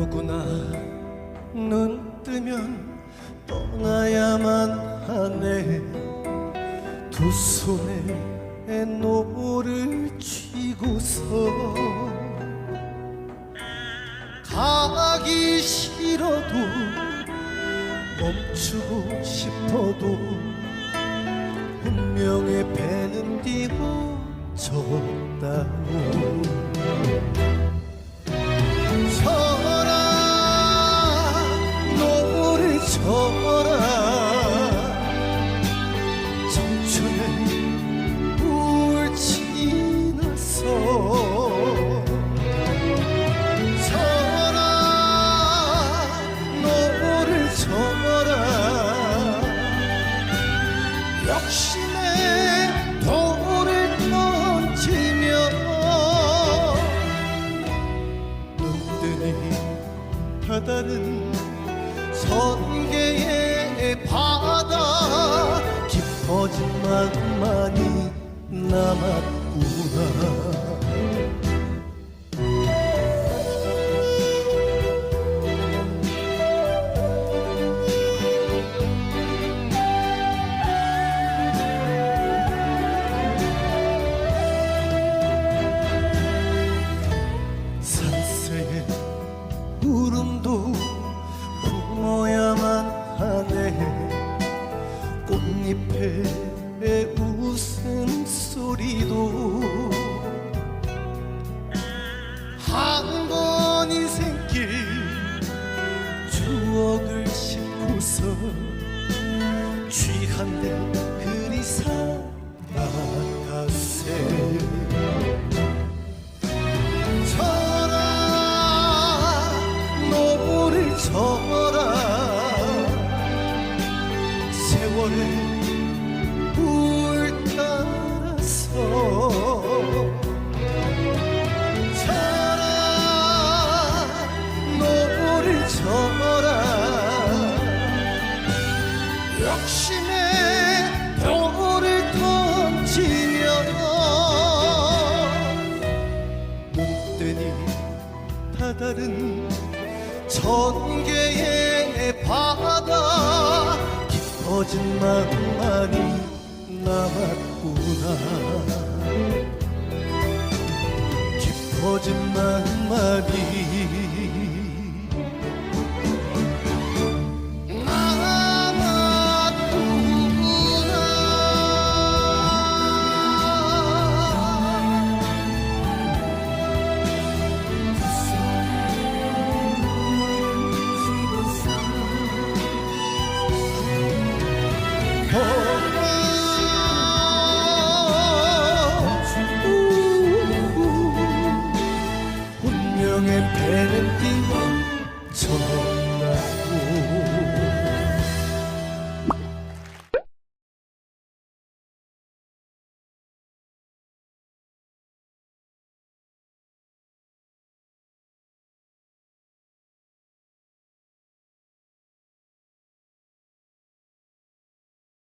누구나 눈 뜨면 떠나야만 하네. 두 손에 노를 쥐고서 가기 싫어도 멈추고 싶어도 운명의 배는 뒤집어졌다고 욕심의 돌을 던지며 눈뜨니 바다는 선계의 바다 깊어진 맘만이 남았구나 울 따라서 져라 노를 져라. 욕심의 돌을 던지며 눈뜨니 다다른 전개의 바다 맘만이 남았구나. 깊어진 맘만이 从